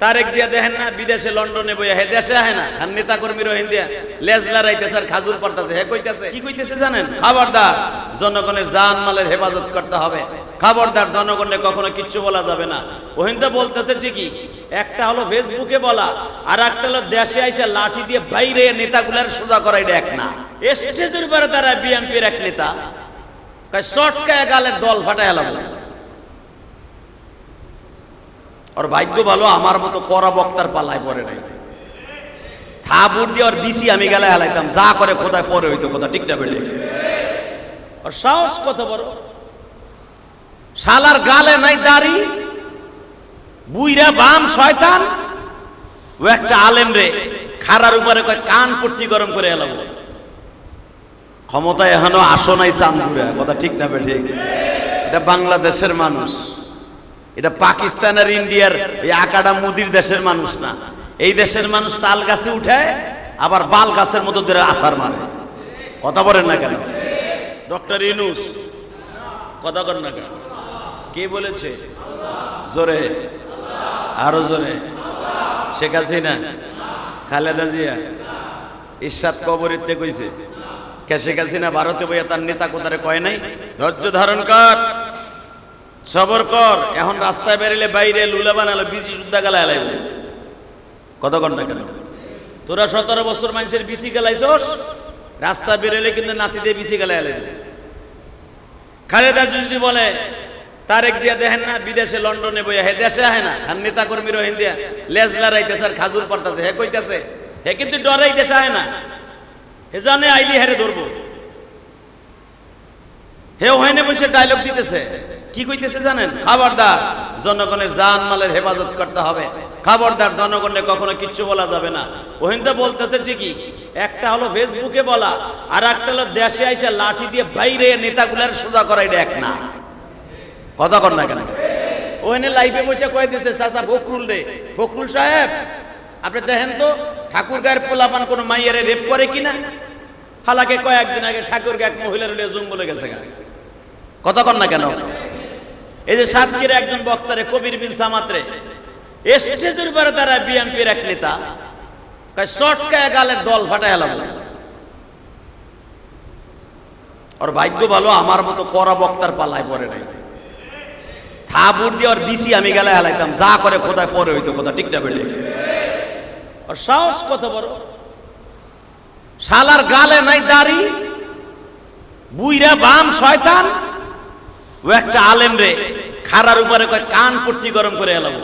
তারেক জিয়া দেখেন না বিদেশে লন্ডনে বইয়া হে দেশে আহে না। আর নেতা কর্মী রোহিঙ্গা লেজ লড়াইতেছে আর খাজুর পড়তেছে হে কইতেছে। কি কইতেছে জানেন? খবরদার জনগণের জান মালের হেফাজত করতে হবে। খবরদার জনগণে কখনো কিচ্ছু বলা যাবে না। ওহিন্দা বলতেছে ঠিকই একটা হলো ফেসবুকে বলা আর একটা হলো দেশে আইসা লাঠি দিয়ে বাইরে নেতাগুলার সোজা করাই এক না। স্টেজের উপরে তারা বিএনপির এক নেতা। শর্টকায় গালের দল ফাটাই এলাম ওর ভাগ্য ভালো, আমার মতো করা বক্তার পালায় পড়ে নাই। থাবুর দিয়ে ওর বিসি আমি গেলে হেলাইতাম, যা করে কোথায় পরে হইতো কোথায় ঠিকটা বেটে ওর সাহস কত বড়। শালার গালে নাই দাড়ি বুইরা বাম শয়তান। ও একটা আলেম রে খারার উপরে কয়, কান পট্টি গরম করে এলাম। ক্ষমতা এখনও আসো নাই চান্দুরা, কথা ঠিক না বে ঠিক এটা বাংলাদেশের মানুষ। এটা পাকিস্তান আর ইন্ডিয়ার এই আকাডা মুদির দেশের মানুষ না। এই দেশের মানুষ তাল গাছে উঠে, আবার বাল গাছের মতো ধরে আসার মারে। কথা বলেন না কেন? ডক্টর ইনুস কথা কর না কেন? কে বলেছে? জোরে, আরও জোরে। শেখ হাসিনা, খালেদা জিয়া, ইরশাদ কবরিতে কইছে, কে শেখ হাসিনা ভারতে বইয়া তার নেতা কোথারে কয় নাই? ধৈর্য ধারণ কর। সবর কর, এখন রাস্তায় বেরিলে বাইরে লুলা বানালো বিসি সুদ্ধা গালা এলাই কত ঘণ্টা কেন? তোরা সতেরো বছর মানুষের বিসি গেলাইছস, রাস্তা বেরোলে কিন্তু নাতি দিয়ে বিসি গেলা এলাই খালেদা যদি বলে, তারেক জিয়া দেখেন না, বিদেশে লন্ডনে বইয়া, হে দেশে আহে না আর নেতা কর্মী রোহিঙ্গা, লেজ লড়াইতেছে আর খাজুর পড়তেছে, হে কইতেছে, হে কিন্তু ডরাই দেশে আহে না। হে জানে আইলি হেরে ধরবো। হে ওখানে বসে ডায়লগ দিতেছে। কি কইতেছে জানেন? খবরদার, জনগণের জান মালের হেফাজত করতে হবে। খবরদার জনগণে কখনো কিচ্ছু বলা যাবে না। ওহিন্দা বলতেছে ঠিকই, একটা হলো ফেসবুকে বলা, আর একটা হলো দেশে আইসা লাঠি দিয়ে বাইরে নেতাগুলার সোজা করাই এক না। কথা কর না কেন? ওখানে লাইফে বসে কয়ে দিছে, চাচা ফখরুল রে, ফখরুল সাহেব, আপনি দেখেন তো, ঠাকুর গায়ের পোলাপান কোনো মাইয়ারে রেপ করে কিনা? হালাকে কয়েকদিন আগে ঠাকুর এক মহিলার হলে জঙ্গলে গেছে গা। কথা না কেন? এই যে সাতক্ষীর একজন বক্তারে কবির বিন সামাত্রে স্টেজের উপরে তারা বিএনপির এক নেতা, কয় শর্টকায় গালের দল ফাটাই এলাম। ওর ভাগ্য ভালো, আমার মতো করা বক্তার পালায় পড়ে নাই। থাবুর দিয়ে ওর বিসি আমি গেলে হেলাইতাম, যা করে কোথায় পরে হইতো কোথায় ঠিকটা বেটে ওর সাহস কত বড়? শালার গালে নাই দাড়ি বুইরা বাম শয়তান ও একটা আলেম রে খারার উপরে কয় কান পট্টি গরম করে এলাম।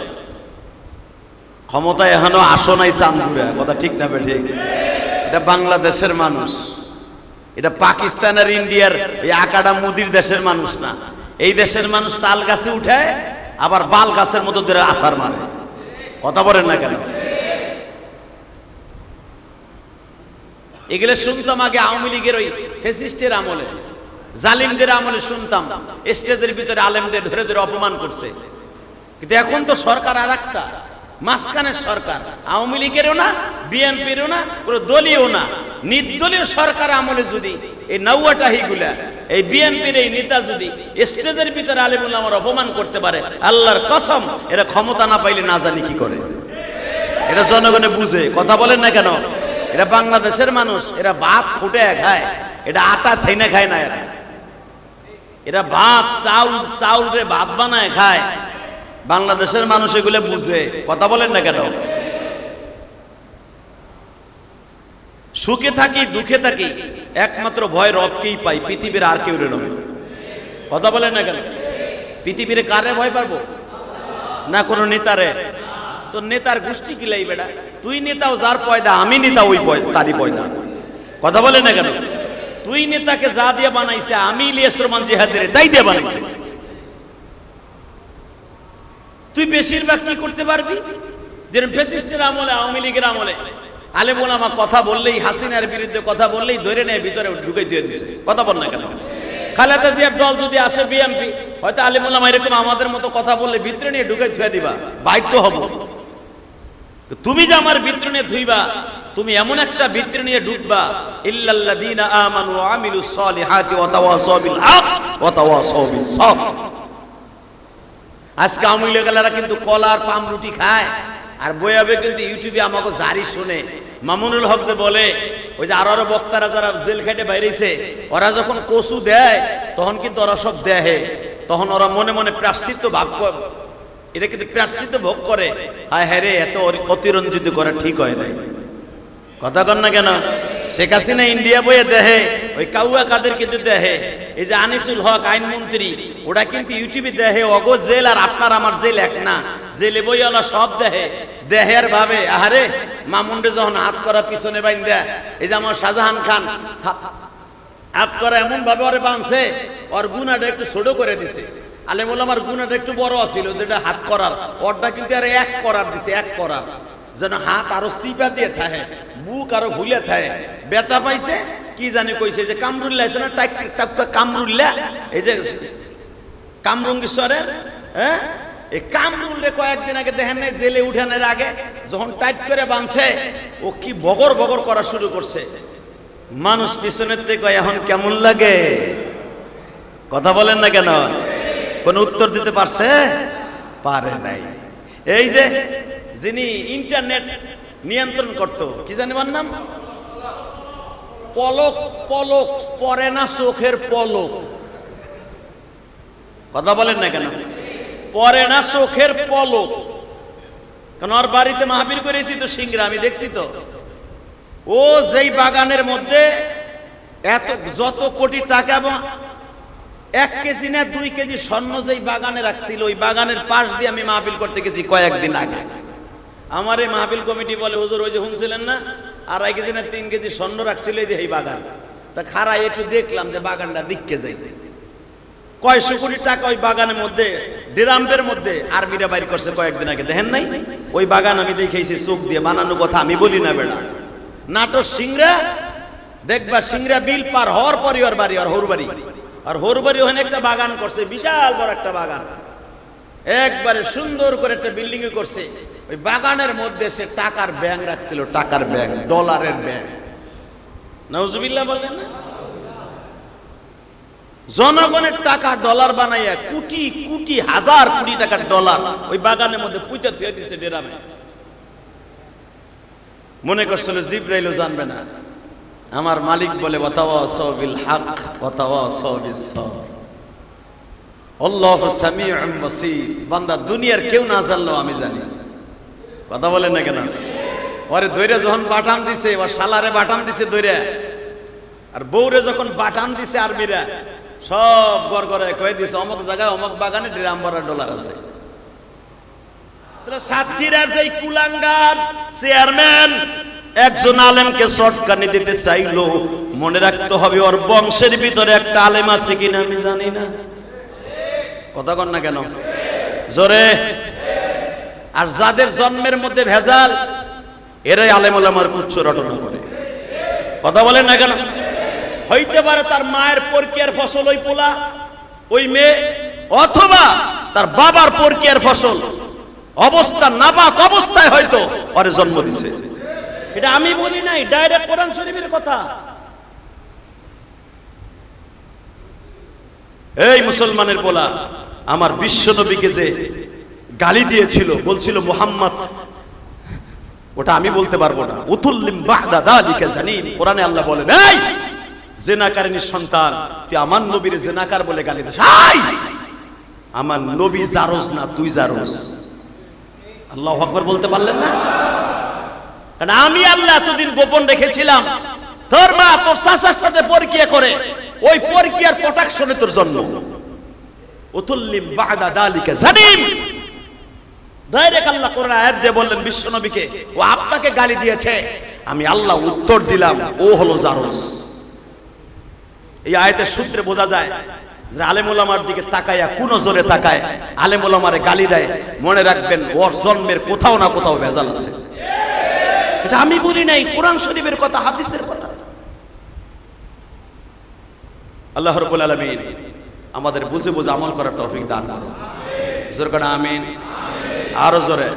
ক্ষমতা এখনও আসো নাই চান্দুরা কথা ঠিক না ঠিক এটা বাংলাদেশের মানুষ। এটা পাকিস্তান আর ইন্ডিয়ার এই আকাডা মুদির দেশের মানুষ না। এই দেশের মানুষ তাল গাছে উঠে, আবার বাল গাছের মতো ধরে আসার মারে। কথা বলেন না কেন? এগুলো শুনতাম আগে আওয়ামী লীগের ওই ফেসিস্টের আমলে। জালিমদের আমলে শুনতাম, স্টেজের ভিতরে আলেমদের ধরে ধরে অপমান করছে। কিন্তু এখন তো সরকার আর একটা মাঝখানের সরকার, আওয়ামী লীগেরও না, বিএনপিরও না, কোনো দলীয় না। নির্দলীয় সরকার আমলে যদি এই নৌয়াটাহিগুলা এই বিএনপির এই নেতা যদি স্টেজের ভিতরে আলেমুল আমার অপমান করতে পারে, আল্লাহর কসম, এরা ক্ষমতা না পাইলে না জানি কি করে। এটা জনগণে বুঝে, কথা বলেন না কেন? এরা বাংলাদেশের মানুষ, এরা ভাত ফুটে খায়, এটা আটা সেইনা খায় না এরা। এরা ভাত চাউল চাউল রে ভাত বানায়, খায়। বাংলাদেশের মানুষ এগুলো বুঝে। কথা বলেন না কেন? সুখে থাকি, দুঃখে থাকি, একমাত্র ভয় রবকেই পাই, পৃথিবীর আর কেউ নয় কথা বলেন না কেন? পৃথিবীর কারে ভয় পাবো? না কোনো নেতারে? তো নেতার গোষ্ঠী কি লাই বেটা? তুই নেতাও যার পয়দা, আমি নেতা ওই পয়- তারই পয়দা। কথা বলে না কেন? তুই নেতাকে যা দিয়ে বানাইছে, আমি ইলিয়াস রহমান জিহাদের, তাই দিয়ে বানাইছে। তুই বেশিরভাগ কি করতে পারবি? যেরকম ফেসিস্টের আমলে, আওয়ামী লীগের আমলে। আলে আমার কথা বললেই, হাসিনার বিরুদ্ধে কথা বললেই ধরে নেয়, ভিতরে ঢুকে দিয়ে দিছে। কথা বল না কেন? খালেদা জিয়ার দল যদি আসে বিএমপি হয়তো আলিমুল্লাহ এরকম আমাদের মতো কথা বললে ভিতরে নিয়ে ঢুকে থুয়ে দিবা। বাধ্য হব। তুমি যে আমার ভিতরে ধুইবা তুমি এমন একটা ভিতরে নিয়ে ঢুকবা ইল্লাল্লাযীনা আমানু ওয়া আমিলুস সালিহাতি ওয়া তাওয়াসাউ বিল হক ওয়া তাওয়াসাউ বিস সাবর। আজকে আওয়ামী লীগেরা কিন্তু কলার পাম রুটি খায়, আর বইয়াবে কিন্তু ইউটিউবে আমাকে জারি শুনে। মামুনুল হক যে বলে, ওই যে আরও আরও বক্তারা যারা জেল খেটে বাইরেছে, ওরা যখন কচু দেয়, তখন কিন্তু ওরা সব দেহে, তখন ওরা মনে মনে প্রাশ্চিত্য ভাব এটা কিন্তু প্রাশ্চিত্য ভোগ করে। হায় হ্যাঁ রে, এত অতিরঞ্জিত করা ঠিক হয় নাই। কথা কন না কেন? শেখ হাসিনা ইন্ডিয়া বইয়ে দেহে, ওই কাউয়া কাদের কিন্তু দেহে, এই যে আনিসুল হক আইনমন্ত্রী ওটা কিন্তু ইউটিউবে দেহে, অগো জেল আর আপনার আমার জেল এক না। জেলে বই বইওয়ালা সব দেহে। দেহের ভাবে, আহারে মামুন্ডে যখন হাত করা পিছনে বাইন দেয় এই যে আমার শাহজাহান খান, হাত করা এমন ভাবে ওরে বাঁধছে, ওর গুনাটা একটু ছোট করে দিছে। আলে বললাম আমার গুনাটা একটু বড় ছিল যেটা হাত করার, ওরটা কিন্তু আর এক করার দিছে, এক করার। যেন হাত আরও সিপা দিয়ে থাকে বুক আরও ভুলে থাকে। বেতা পাইছে? কি জানি কইছে যে কামরুল্লাহ আছে না টাক টাক্কা কামরুল্লাহ এই যে কামরঙ্গীশ্বরের হ্যাঁ এই কামরুল কয়েকদিন আগে দেখেন নাই, জেলে উঠানোর আগে যখন টাইট করে বাঁধছে, ও কি বগর বগর করা শুরু করছে। মানুষ পিছনের থেকে এখন কেমন লাগে? কথা বলেন না কেন? কোন উত্তর দিতে পারছে? পারে নাই। এই যে যিনি ইন্টারনেট নিয়ন্ত্রণ করত, কি জানি ওর নাম? পলক পলক, পরে না চোখের পলক। কথা বলেন না কেন? পরে না চোখের পলক। কারণ ওর বাড়িতে মাহবিল করেছি তো সিংরা, আমি দেখছি তো। ও যেই বাগানের মধ্যে এত, যত কোটি টাকা এবং এক কেজি না দুই কেজি স্বর্ণ যেই বাগানে রাখছিল, ওই বাগানের পাশ দিয়ে আমি মাহবিল করতে গেছি কয়েকদিন আগে। আমার এই মাহবিল কমিটি বলে, হুজুর, ওই যে শুনছিলেন না? আড়াই কেজি না তিন কেজি স্বর্ণ রাখছিল এই যে এই বাগান। তা খারাই একটু দেখলাম যে বাগানটা দিককে যাই কয়শো কোটি টাকা ওই বাগানের মধ্যে ড্রামের মধ্যে আর্মিরা বাইর করছে কয়েকদিন আগে। দেখেন নাই? ওই বাগান আমি দেখেছি চোখ দিয়ে বানানো কথা আমি বলি না বেড়া। নাটোর সিংরা দেখবা সিংরা বিল পার হওয়ার পরই ওর বাড়ি আর হোর বাড়ি আর হোর বাড়ি ওখানে একটা বাগান করছে, বিশাল বড় একটা বাগান। একবারে সুন্দর করে একটা বিল্ডিং করছে। ওই বাগানের মধ্যে সে টাকার ব্যাংক রাখছিল, টাকার ব্যাংক ডলারের ব্যাংক। নজবিল্লা বললেন না? জনগণের টাকা ডলার বানাইয়া কোটি কোটি, হাজার কোটি টাকার ডলার ওই বাগানের মধ্যে পুঁতে থুয়ে দিছে ডেরামে। মনে করছিল জিব্রাইলও জানবে না। আমার মালিক বলে বান্দা দুনিয়ার কেউ না জানলো আমি জানি। কথা বলেন না কেন? ওরে দৈরে যখন বাটাম দিছে, ওর শালারে বাটাম দিছে দৈরে। আর বউরে যখন বাটাম দিছে আর্মিরা সব গড় গড়ে কয়ে দিছে, অমুক জায়গায় অমুক বাগানে ড্রাম ভরা ডলার আছে। সাতক্ষীরার যেই কুলাঙ্গার চেয়ারম্যান একজন আলেমকে শর্টকানি দিতে চাইলো, মনে রাখতে হবে ওর বংশের ভিতরে একটা আলেম আছে কিনা আমি জানি না। কথা কন না কেন? জোরে। আর যাদের জন্মের মধ্যে ভেজাল, এরাই আলেম আমার উচ্চ রটনা করে। কথা বলেন না কেন? হইতে পারে তার মায়ের পরকিয়ার ফসল ওই পোলা, ওই মেয়ে, অথবা তার বাবার পরকিয়ার ফসল। অবস্থা নাবাক অবস্থায় হয়তো ওরে জন্ম দিছে। এটা আমি বলি নাই ডাইরেক্ট কোরআন শরীফের কথা। এই মুসলমানের বলা, আমার বিশ্ব নবীকে যে গালি দিয়েছিল, বলছিল মোহাম্মদ, ওটা আমি বলতে পারব না। উতুল্লিম বাদা দালিকা জানিন কোরআনে আল্লাহ বলেন, এই জেনাকারিনীর সন্তান, তুই আমার নবীর জেনাকার বলে গালি দিস। আমার নবী জারোজ না, তুই জারোজ। আল্লাহ আকবর বলতে পারলেন না? আমি আল্লাহ এতদিন গোপন রেখেছিলাম। তোর মা তোর চাষার সাথে পরকিয়া করে। ওই পরকিয়ার প্রোটাকশনে তোর জন্ম। উতুল্লিম বাদা দালিকা জানিন ডাইরেক্ট আল্লাহ কোরআন আয়াত দিয়ে বললেন বিশ্ব নবীকে ও আপনাকে গালি দিয়েছে। আমি আল্লাহ উত্তর দিলাম, ও হলো জারোজ। এই আয়াতের সূত্রে বোঝা যায় আলেমুলামার দিকে তাকায়া কোন জোরে তাকায় আলেমুলামারে গালি দেয়, মনে রাখবেন ওর জন্মের কোথাও না কোথাও ভেজাল আছে। এটা আমি বলি নাই, কোরআন শরীফের কথা, হাদিসের কথা। আল্লাহ রবুল আলমিন আমাদের বুঝে বুঝে আমল করার তৌফিক দান করো জোর করে আমিন। আরও জোরে।